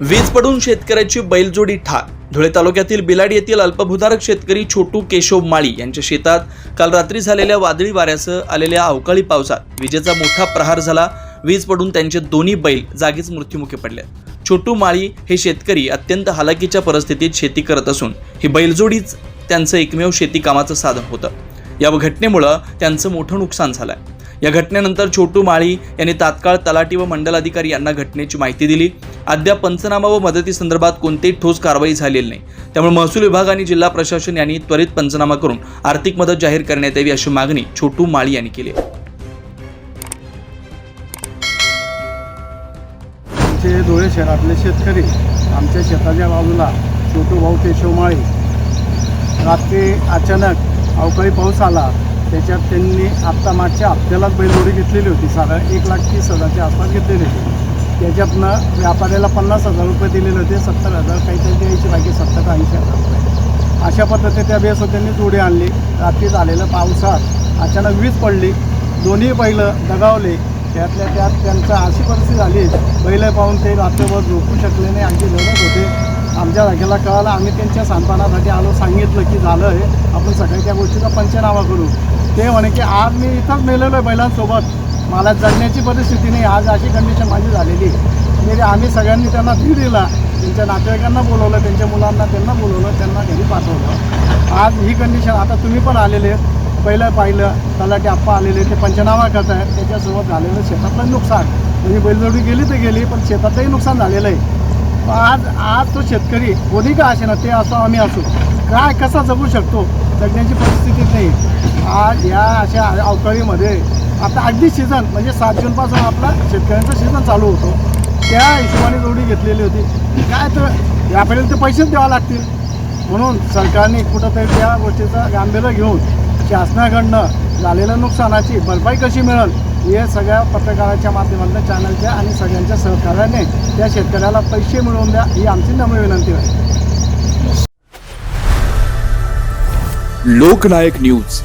वीज पडून शेतकऱ्याची बैलजोडी ठार. धुळे तालुक्यातील बिलाड येथील अल्पभूधारक शेतकरी छोटू केशव माळी यांच्या शेतात काल रात्री झालेल्या वादळी वाऱ्यासह आलेल्या अवकाळी पावसात विजेचा मोठा प्रहार झाला. वीज पडून त्यांचे दोन्ही बैल जागीच मृत्युमुखी पडले. छोटू माळी हे शेतकरी अत्यंत हालाकीच्या परिस्थितीत शेती करत असून ही बैलजोडीच त्यांचं एकमेव शेती कामाचं साधन होतं. या घटनेमुळं त्यांचं मोठं नुकसान झालंय. या घटनेनंतर छोटू माळी यांनी तात्काळ तलाठी व मंडल अधिकारी यांना घटनेची माहिती दिली. अद्याप पंचनामा व मदतीसंदर्भात कोणतीही ठोस कारवाई झालेली नाही. त्यामुळे महसूल विभाग आणि जिल्हा प्रशासन यांनी त्वरित पंचनामा करून आर्थिक मदत जाहीर करण्यात यावी अशी मागणी छोटू माळी यांनी केली आमचे धुळे शहरातले शेतकरी आमच्या शेताच्या बाजूला छोटू भाऊ केशव माळी. रात्री अचानक अवकाळी पाऊस आला त्याच्यात त्यांनी आत्ता मागच्या हप्त्यालाच बैलजोडी घेतलेली होती. साधारण एक लाख तीस हजारच्या आसपास घेतलेली होती. त्याच्यातनं व्यापाऱ्याला पन्नास हजार रुपये दिलेले होते सत्तर हजार काहीतरी द्यायची बाकी सत्तर ऐंशी हजार रुपये. अशा पद्धतीने त्या बेसोत्यांनी जोडी आणली. रात्री झालेल्या पावसात अचानक वीज पडली. दोन्ही बैल दगावले. त्यातल्या त्यात त्यांचा अशी परिस्थिती झाली बैल पाहून ते रात्रभर झोपू शकले नाही आमची लढत होते. आमच्या जागेला कळालं आम्ही त्यांच्या सांत्वनासाठी आलो सांगितलं की झालं आहे आपण सकाळी त्या गोष्टीचा पंचनामा करू. ते म्हणे की आज मी इथंच मेलेलो आहे बैलांसोबत. मला जगण्याची परिस्थिती नाही आज अशी कंडिशन माझी झालेली आहे. म्हणजे आम्ही सगळ्यांनी त्यांना धीर दिला त्यांच्या नातेवाईकांना बोलवलं त्यांच्या मुलांना त्यांना बोलवलं त्यांना घरी पाठवलं. आज ही कंडिशन आता तुम्ही पण आलेले आहेत. पहिलं पाहिलं तलाठी आप्पा आलेले ते पंचनामा करत आहेत. त्याच्यासोबत झालेलं शेतातलं नुकसान. म्हणजे बैलजोडी गेली तर गेली पण शेतातलंही नुकसान झालेलं आहे. आज आज तो शेतकरी कोणी का असे ना ते असो आम्ही असो काय कसा जगू शकतो? जगण्याची परिस्थितीच नाही. आज या अशा अवकाळीमध्ये आता अगदी सीझन म्हणजे सात जूनपासून आपला शेतकऱ्यांचा सीझन चालू होतो. त्या हिशोबाने जोडी घेतलेली होती. काय तर यापर्यंत पैसेच द्यावे लागतील. म्हणून सरकारने कुठंतरी त्या गोष्टीचं गांभीर्य घेऊन शासनाकडनं झालेल्या नुकसानाची भरपाई कशी मिळेल हे सगळ्या पत्रकाराच्या माध्यमातून चॅनलच्या आणि सगळ्यांच्या सहकार्याने त्या शेतकऱ्याला पैसे मिळवून द्या ही आमची नम्र विनंती आहे. लोकनायक न्यूज.